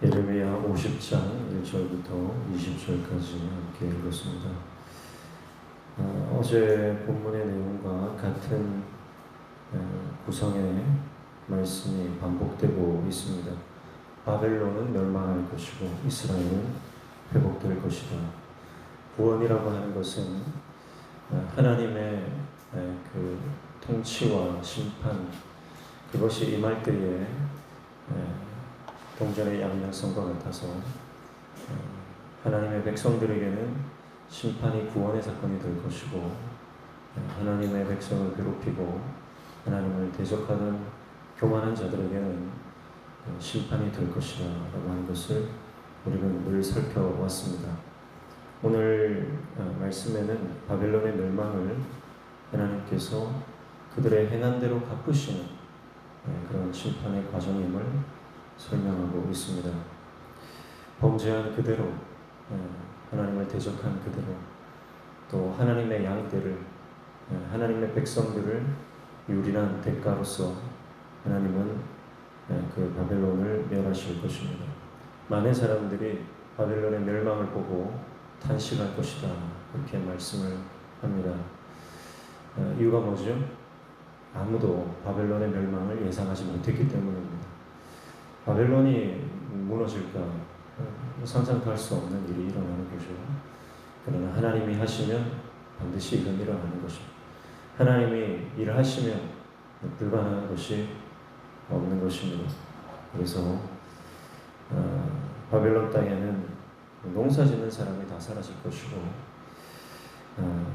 예레미야 50장 1절부터 20절까지 함께 읽었습니다. 어, 제 본문의 내용과 같은 어, 구성의 말씀이 반복되고 있습니다. 바벨론은 멸망할 것이고 이스라엘은 회복될 것이다. 구원이라고 하는 것은 어, 하나님의 어, 그 통치와 심판 그것이 임할 때에 어, 동전의 양면성과 같아서 어, 하나님의 백성들에게는 심판이 구원의 사건이 될 것이고 어, 하나님의 백성을 괴롭히고 하나님을 대적하는 교만한 자들에게는 어, 심판이 될 것이다 라고 하는 것을 우리는 늘 살펴왔습니다. 오늘 말씀에는 바벨론의 멸망을 하나님께서 그들의 행한 대로 갚으시는 그런 심판의 과정임을 설명하고 있습니다. 범죄한 그대로 어, 하나님을 대적한 그대로 또 하나님의 양떼를 어, 하나님의 백성들을 유린한 대가로서 하나님은 어, 그 바벨론을 멸하실 것입니다. 많은 사람들이 바벨론의 멸망을 보고 탄식할 것이다 그렇게 말씀을 합니다. 이유가 뭐죠? 아무도 바벨론의 멸망을 예상하지 못했기 때문입니다. 바벨론이 무너질까 상상도 할 수 없는 일이 일어나는 거죠. 그러나 하나님이 하시면 반드시 이건 일어나는 것입니다. 하나님이 일을 하시면 불가능한 것이 없는 것입니다. 그래서 어, 바벨론 땅에는 농사 짓는 사람이 다 사라질 것이고 어,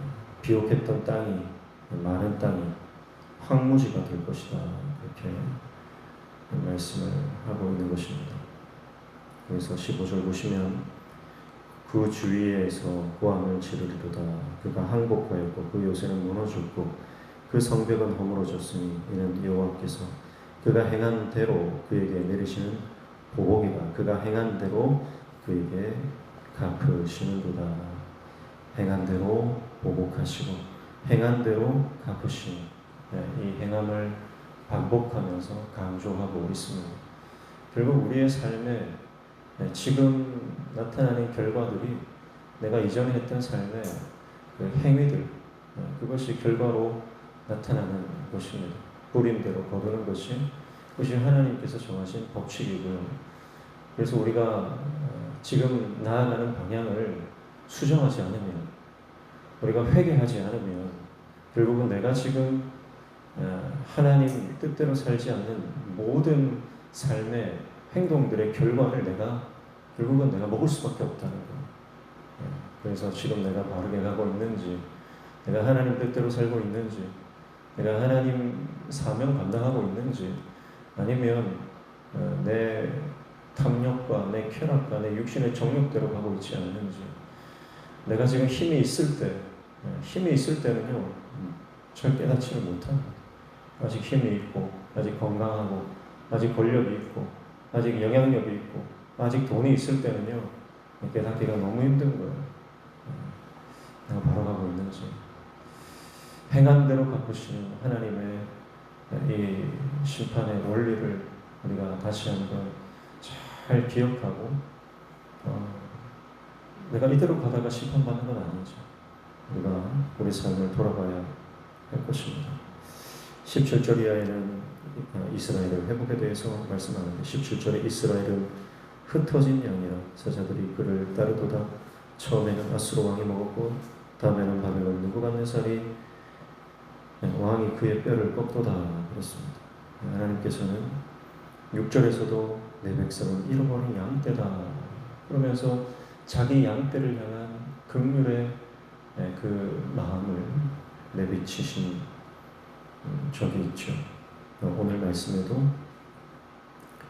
비옥했던 땅이 마른 땅이 황무지가 될 것이다. 이렇게 말씀을 하고 있는 것입니다. 그래서 15절 보시면 그 주위에서 고함을 지르리로다. 그가 항복하였고 그 요새는 무너졌고 그 성벽은 허물어졌으니 이는 여호와께서 그가 행한 대로 그에게 내리시는 보복이다 그가 행한 대로 그에게 갚으시는도다. 행한 대로 보복하시고 행한 대로 갚으시니 네, 이 행함을 반복하면서 강조하고 있습니다. 결국 우리의 삶에 지금 나타나는 결과들이 내가 이전에 했던 삶의 그 행위들 그것이 결과로 나타나는 것입니다. 뿌림대로 거두는 것이 그것이 하나님께서 정하신 법칙이고요. 그래서 우리가 어, 지금 나아가는 방향을 수정하지 않으면 우리가 회개하지 않으면 결국은 내가 지금 어, 하나님 뜻대로 살지 않는 모든 삶의 행동들의 결과를 내가 결국은 내가 먹을 수밖에 없다는 거. 예, 그래서 지금 내가 바르게 가고 있는지, 내가 하나님 뜻대로 살고 있는지, 내가 하나님 사명 감당하고 있는지, 아니면 어, 내 탐욕과 내 쾌락과 내 육신의 정욕대로 가고 있지 않는지, 내가 지금 힘이 있을 때, 예, 힘이 있을 때는요, 절 깨닫지를 못합니다. 아직 힘이 있고, 아직 건강하고, 아직 권력이 있고, 아직 영향력이 있고, 아직 돈이 있을 때는요, 깨닫기가 너무 힘든 거예요. 내가 바로 가고 있는지. 행한 대로 갚으시는 하나님의 이 심판의 원리를 우리가 다시 한번 잘 기억하고, 어, 내가 이대로 가다가 심판받는 건 아니죠. 우리가 우리 삶을 돌아봐야 할 것입니다. 17절 이하에는 이스라엘의 회복에 대해서 말씀하는데 17절에 이스라엘은 흩어진 양이라 사자들이 그를 따르도다 처음에는 아수르 왕이 먹었고 다음에는 바벨론 느부갓네살이 왕이 그의 뼈를 꺾도다 그랬습니다. 하나님께서는 6절에서도 내 백성은 잃어버린 양떼다 그러면서 자기 양떼를 향한 긍휼의 그 마음을 내비치신 적이 있죠. 오늘 말씀에도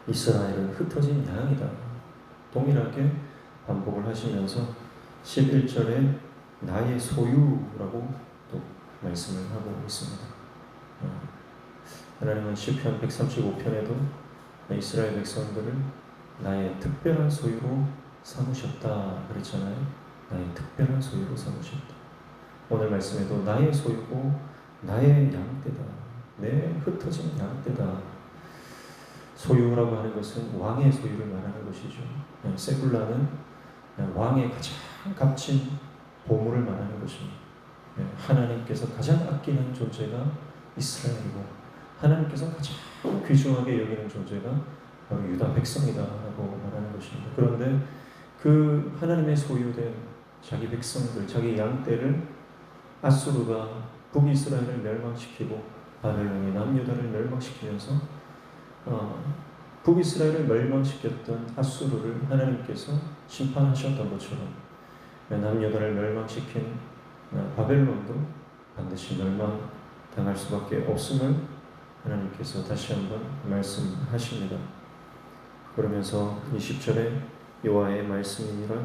이스라엘은 흩어진 양이다. 동일하게 반복을 하시면서 11절에 나의 소유라고 또 말씀을 하고 있습니다. 어, 하나님은 시편 135편에도 이스라엘 백성들을 나의 특별한 소유로 삼으셨다 그랬잖아요. 나의 특별한 소유로 삼으셨다. 오늘 말씀에도 나의 소유고 나의 양떼다. 내 흩어진 양떼다. 소유라고 하는 것은 왕의 소유를 말하는 것이죠. 예, 세굴라는 예, 왕의 가장 값진 보물을 말하는 것입니다. 예, 하나님께서 가장 아끼는 존재가 이스라엘이고 하나님께서 가장 귀중하게 여기는 존재가 바로 유다 백성이다라고 말하는 것입니다. 그런데 그 하나님의 소유된 자기 백성들, 자기 양떼를 아수르가 북이스라엘을 멸망시키고 바벨론이 남유다를 멸망시키면서 어, 북이스라엘을 멸망시켰던 아수르를 하나님께서 심판하셨던 것처럼 남유다를 멸망시킨 어, 바벨론도 반드시 멸망당할 수밖에 없음을 하나님께서 다시 한번 말씀하십니다. 그러면서 20절에 여호와의 말씀이니라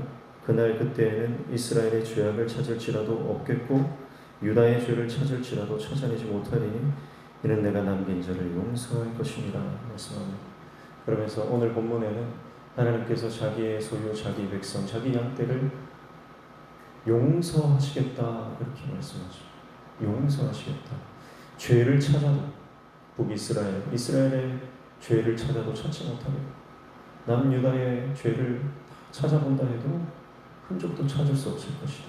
그날 그때에는 이스라엘의 죄악을 찾을지라도 없겠고 유다의 죄를 찾을지라도 찾아내지 못하리니 이는 내가 남긴 자를 용서할 것이니라 말씀합니다. 그러면서 오늘 본문에는 하나님께서 자기의 소유, 자기 백성, 자기 양떼를 용서하시겠다 이렇게 말씀하죠. 용서하시겠다. 죄를 찾아도 북이스라엘, 이스라엘의 죄를 찾아도 찾지 못하겠다. 남유다의 죄를 찾아본다 해도 흔적도 찾을 수 없을 것이다.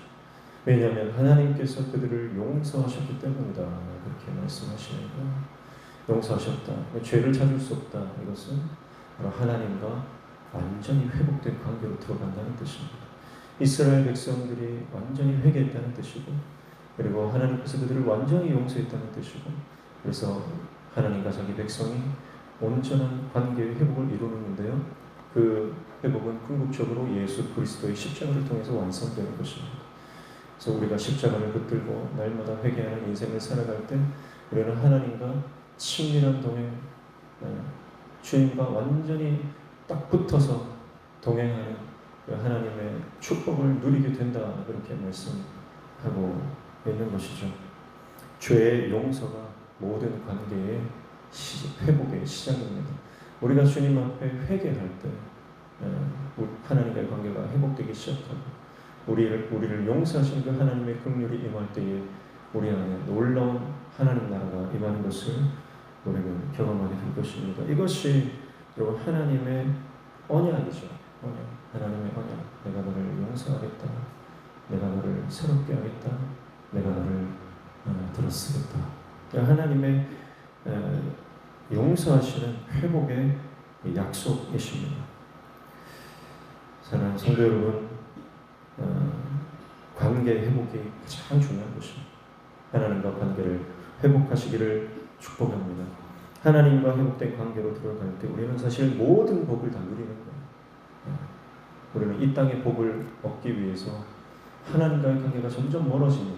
왜냐하면 하나님께서 그들을 용서하셨기 때문이다. 그렇게 말씀하시는 거 용서하셨다. 죄를 찾을 수 없다. 이것은 바로 하나님과 완전히 회복된 관계로 들어간다는 뜻입니다. 이스라엘 백성들이 완전히 회개했다는 뜻이고, 그리고 하나님께서 그들을 완전히 용서했다는 뜻이고, 그래서 하나님과 자기 백성이 온전한 관계의 회복을 이루는데요. 그 회복은 궁극적으로 예수 그리스도의 십자가를 통해서 완성되는 것입니다. 그래서 우리가 십자가를 붙들고 날마다 회개하는 인생을 살아갈 때 우리는 하나님과 친밀한 동행, 네, 주님과 완전히 딱 붙어서 동행하는 그 하나님의 축복을 누리게 된다 그렇게 말씀하고 있는 것이죠. 죄의 용서가 모든 관계의 회복의 시작입니다. 우리가 주님 앞에 회개할 때 예, 하나님과의 관계가 회복되기 시작하고 우리를 우리를 용서하신 그 하나님의 긍휼이 임할 때에 우리 안에 놀라운 하나님 나라가 임하는 것을 우리는 경험하게 될 것입니다. 이것이 여러분 하나님의 언약이죠. 언약. 하나님의 언약. 내가 너를 용서하겠다. 내가 너를 새롭게 하겠다. 내가 너를 어, 들어쓰겠다. 하나님의 용서하시는 회복의 약속이십니다. 사랑하는 성도 여러분, 어, 관계 회복이 가장 중요한 것입니다. 하나님과 관계를 회복하시기를 축복합니다. 하나님과 회복된 관계로 들어갈 때 우리는 사실 모든 복을 다 누리는 거예요. 어, 우리는 이 땅의 복을 얻기 위해서 하나님과의 관계가 점점 멀어지는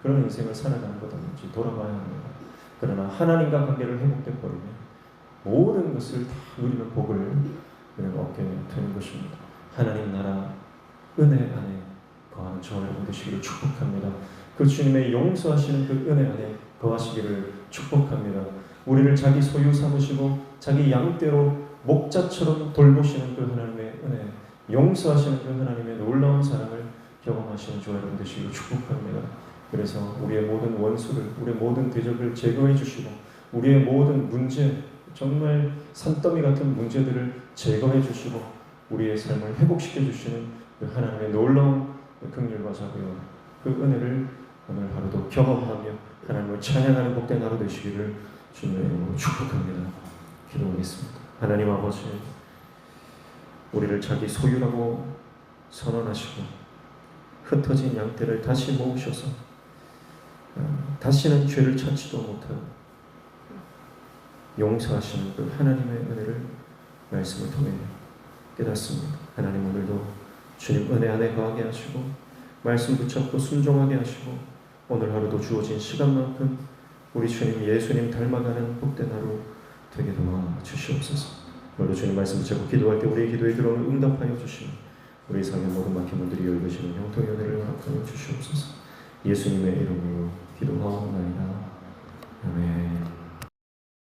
그런 인생을 살아가는 것 아닌지 돌아봐야 합니다. 그러나 하나님과 관계를 회복돼 버리면 모든 것을 다 누리는 복을 우리가 얻게 되는 것입니다. 하나님 나라 은혜 안에 거하는 저와 여러분 되시기를 축복합니다. 그 주님의 용서하시는 그 은혜 안에 거하시기를 축복합니다. 우리를 자기 소유 삼으시고 자기 양떼로 목자처럼 돌보시는 그 하나님의 은혜, 용서하시는 그 하나님의 놀라운 사랑을 경험하시는 저와 여러분 되시기를 축복합니다. 그래서 우리의 모든 원수를, 우리의 모든 대적을 제거해 주시고 우리의 모든 문제, 정말 산더미 같은 문제들을 제거해 주시고 우리의 삶을 회복시켜 주시는 그 하나님의 놀라운 긍휼과 자비와 그 은혜를 오늘 하루도 경험하며 하나님을 찬양하는 복된 하루 되시기를 주님의 이름으로 축복합니다. 기도하겠습니다. 하나님 아버지, 우리를 자기 소유라고 선언하시고 흩어진 양떼를 다시 모으셔서 어, 다시는 죄를 찾지도 못하고 용서하시는 그 하나님의 은혜를 말씀을 통해 깨닫습니다. 하나님 오늘도 주님 은혜 안에 거하게 하시고 말씀 붙잡고 순종하게 하시고 오늘 하루도 주어진 시간만큼 우리 주님 예수님 닮아가는 복된 하루 되게 도와 주시옵소서. 오늘도 주님 말씀 붙잡고 기도할 때 우리의 기도에 들어오는 응답하여 주시고 우리 삶의 모든 막힌 문들이 열리시는 형통의 은혜를 허락하여 주시옵소서. 예수님의 이름으로 기도하옵나이다. 아멘.